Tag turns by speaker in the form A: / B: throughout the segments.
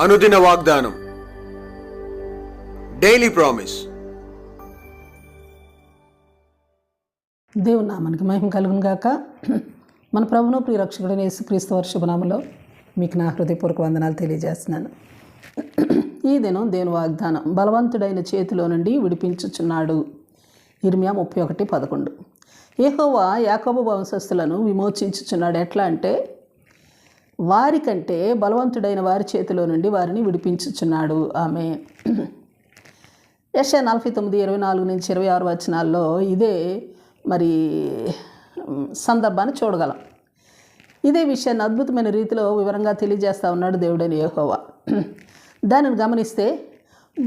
A: అనుదిన వాగ్దానం. Daily promise
B: దేవుని నామానికి మహిమ కలుగును గాక. మన ప్రభును ప్రియ రక్షకుడైన యేసుక్రీస్తు వారి మీకు నా హృదయపూర్వక వందనాలు తెలియజేస్తున్నాను. ఈ దినం దేవుని వాగ్దానం బలవంతుడైన చేతిలో నుండి విడిపించుచున్నాడు. ఇర్మియా ముప్పై ఒకటి పదకొండు. ఏహోవా యాకోబు వంశస్థులను విమోచించుచున్నాడు. ఎట్లా అంటే వారికంటే బలవంతుడైన వారి చేతిలో నుండి వారిని విడిపించుచున్నాడు. ఆమె. యశ నలభై తొమ్మిది ఇరవై నాలుగు నుంచి ఇరవై ఆరు వచనాల్లో ఇదే మరి సందర్భాన్ని చూడగలం. ఇదే విషయాన్ని అద్భుతమైన రీతిలో వివరంగా తెలియజేస్తా ఉన్నాడు దేవుడని యహోవా. దానిని గమనిస్తే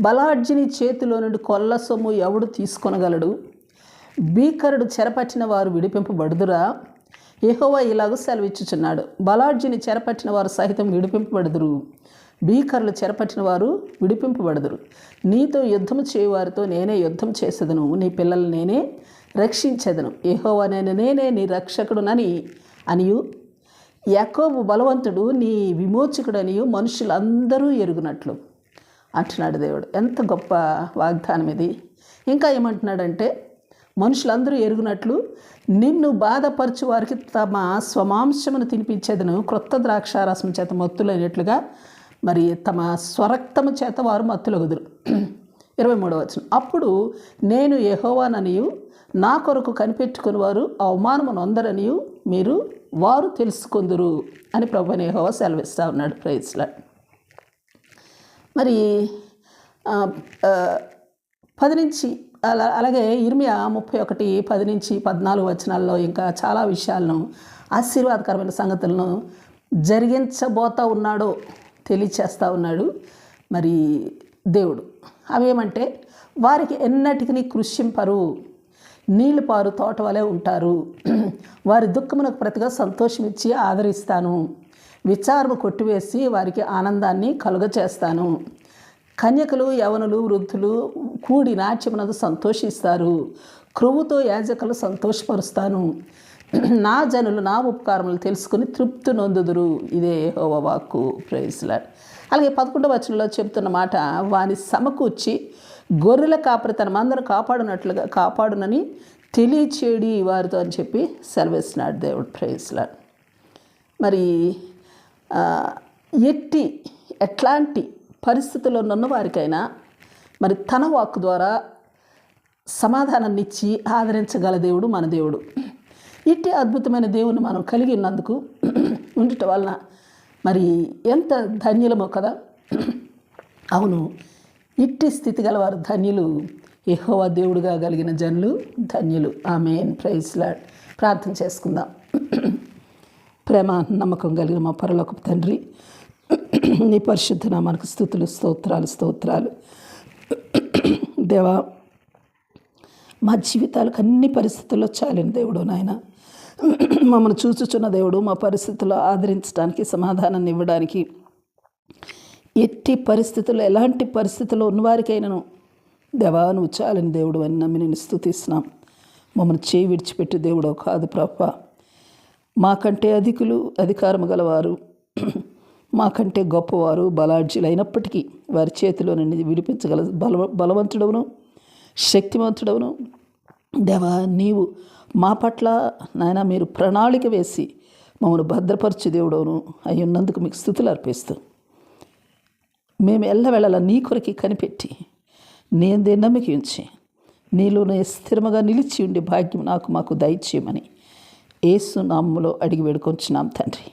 B: బలార్జుని చేతిలో నుండి కొల్ల సొమ్ము ఎవడు తీసుకొనగలడు? భీకరుడు చెరపట్టిన వారు విడిపింపబడుదురా? యెహోవా ఇలాగూ సెలవిచ్చుచున్నాడు. బలార్జుని చెరపట్టిన వారు సహితం విడిపింపబడుదురు. భీకరులు చెరపట్టిన వారు విడిపింపబడుదురు. నీతో యుద్ధము చేయువారితో నేనే యుద్ధం చేసేదను. నీ పిల్లలు నేనే రక్షించేదను. యెహోవా నేను నేనే నీ రక్షకుడునని అనియు. యాకోబు బలవంతుడు నీ విమోచకుడనియు మనుషులందరూ ఎరుగునట్లు అంటున్నాడు దేవుడు. ఎంత గొప్ప వాగ్దానం ఇది ఇంకా ఏమంటున్నాడంటే మనుషులందరూ ఎరుగునట్లు నిన్ను బాధపరచు వారికి తమ స్వమాంశమును తినిపించేదను క్రొత్త ద్రాక్షారసం చేత మత్తులైనట్లుగా మరి తమ స్వరక్తము చేత వారు మత్తులగుదురు. ఇరవై మూడవ వచ్చిన అప్పుడు నేను యహోవాననియు నా కొరకు కనిపెట్టుకుని వారు అవమానమును అందరనియు మీరు వారు తెలుసుకుందురు అని ప్రభు యహోవా సెలవిస్తూ ఉన్నాడు. ప్రైజ్లా మరి పది నుంచి అలా అలాగే ఇర్మియా ముప్పై ఒకటి పది నుంచి పద్నాలుగు వచనాల్లో ఇంకా చాలా విషయాలను ఆశీర్వాదకరమైన సంగతులను జరిగించబోతా ఉన్నాడో తెలియచేస్తూ ఉన్నాడు మరి దేవుడు. అవేమంటే వారికి ఎన్నటికీ కృషింపరు నీళ్ళు పారు తోట వలె ఉంటారు. వారి దుఃఖమునకు ప్రతిగా సంతోషం ఇచ్చి ఆదరిస్తాను. విచారము కొట్టివేసి వారికి ఆనందాన్ని కలుగచేస్తాను కన్యకలు యవనులు వృద్ధులు కూడి నాట్యమునకు సంతోషిస్తారు. క్రొవ్వుతో యాజకులు సంతోషపరుస్తాను. నా జనులు నా ఉపకారములు తెలుసుకుని తృప్తి నొందుదురు. ఇదే హోవ వాక్కు. ప్రైజ్లా అలాగే పదకొండవ వచనంలో చెప్తున్న మాట వాని సమకూర్చి గొర్రెల కాపరి తన మందను కాపాడునట్లుగా కాపాడునని తెలియచేడి వారితో అని చెప్పి సెలవిస్తున్నాడు దేవుడు. ప్రైజ్లా మరి ఎట్టి ఎట్లాంటి పరిస్థితుల్లో ఉన్న వారికైనా మరి తన వాక్కు ద్వారా సమాధానాన్ని ఇచ్చి ఆదరించగల దేవుడు మన దేవుడు. ఇట్టి అద్భుతమైన దేవుని మనం కలిగి ఉన్నందుకు ఉండటం వలన మరి ఎంత ధన్యులమో కదా. అవును ఇట్టి స్థితి గలవారు ధన్యులు ఎహోవా దేవుడుగా కలిగిన జనులు ధన్యులు. ఆమె ప్రైజ్లాడ్ ప్రార్థన చేసుకుందాం. ప్రేమ నమ్మకం కలిగిన మా పరలోకపు తండ్రి నీ పరిశుద్ధ నామానికి స్థుతులు స్తోత్రాలు స్తోత్రాలు. దేవా మా జీవితాలకు అన్ని పరిస్థితుల్లో చాలిన దేవుడు నాయన. మమ్మల్ని చూచుచున్న దేవుడు మా పరిస్థితుల్లో ఆదరించడానికి సమాధానాన్ని ఇవ్వడానికి ఎట్టి పరిస్థితుల్లో ఎలాంటి పరిస్థితుల్లో ఉన్నవారికైనాను దేవా నువ్వు చాలని దేవుడు అని నమ్మి నేను స్థుతిస్తున్నాం. మమ్మల్ని చేయి విడిచిపెట్టి దేవుడో కాదు ప్రభా. మాకంటే అధికులు అధికారము గలవారు. మాకంటే గొప్పవారు బలాఢ్యులు అయినప్పటికీ వారి చేతిలో నుండి విడిపించగల బల బలవంతుడవును శక్తివంతుడవును. దేవా నీవు మా పట్ల నాయన మీరు ప్రణాళిక వేసి మమ్మల్ని భద్రపరచు దేవుడవును. అయి ఉన్నందుకు మీకు స్థుతులు అర్పిస్తూ. మేము ఎల్లవేళలా నీ కొరికి కనిపెట్టి నేందే నమ్మిక ఉంచి నీలోనే స్థిరముగా నిలిచి ఉండే భాగ్యం నాకు మాకు దయచేయమని ఏసు నామ్ములో అడిగి వేడుకొంచున్నాం తండ్రి.